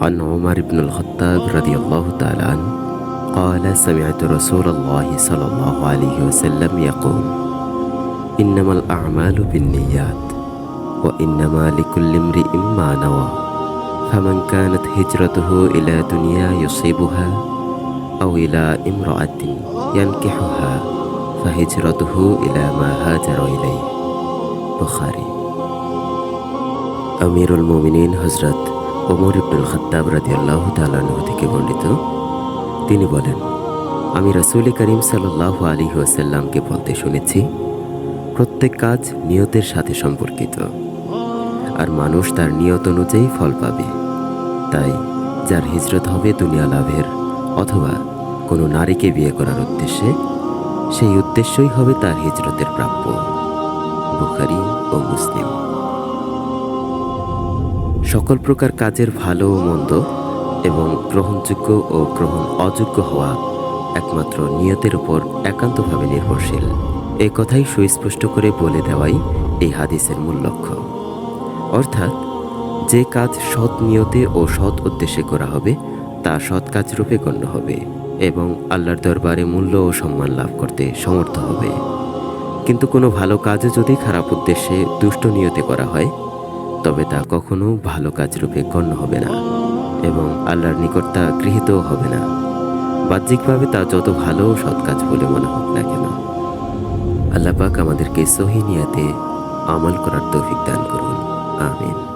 عن عمر بن الخطاب رضي الله تعالى عنه قال سمعت رسول الله صلى الله عليه وسلم يقول إنما الأعمال بالنيات وإنما لكل امرئ ما نوى فمن كانت هجرته إلى دنيا يصيبها أو إلى امرأة ينكحها فهجرته إلى ما هاجر إليه. بخاري. أمير المؤمنين حضرت ওমর ইবনুল খত্তাব রাদিয়াল্লাহু তাআলাহু থেকে বর্ণিত, তিনি বলেন, আমি রাসূল করিম সাল্লাল্লাহু আলী ওয়াসাল্লামকে বলতে শুনেছি, প্রত্যেক কাজ নিয়তের সাথে সম্পর্কিত, আর মানুষ তার নিয়ত অনুযায়ী ফল পাবে। তাই যার হিজরত হবে দুনিয়া লাভের অথবা কোনো নারীকে বিয়ে করার উদ্দেশ্যে, সেই উদ্দেশ্যই হবে তার হিজরতের প্রাপ্য। বুখারি ও মুসলিম। সকল প্রকার কাজের ভালো ও মন্দ এবং গ্রহণযোগ্য ও গ্রহণ অযোগ্য হওয়া একমাত্র নিয়তের উপর একান্তভাবে নির্ভরশীল। এ কথাই সুস্পষ্ট করে বলে দেওয়াই এই হাদিসের মূল লক্ষ্য। অর্থাৎ, যে কাজ সৎ নিয়তে ও সৎ উদ্দেশ্যে করা হবে, তা সৎ কাজ রূপে গণ্য হবে এবং আল্লাহর দরবারে মূল্য ও সম্মান লাভ করতে সমর্থ হবে। কিন্তু কোনো ভালো কাজও যদি খারাপ উদ্দেশ্যে দুষ্ট নিয়তে করা হয় তবে তা কখনো ভালো কাজ রূপে গণ্য হবে না এবং আল্লাহর নিকট তা গৃহীত হবে না। বাহ্যিকভাবে তা যত ভালো সৎ কাজ বলে মনে হোক না কেন। আল্লাপাক আমাদেরকে সহিনিয়াতে আমল করার তৌফিক দান করুন। আমিন।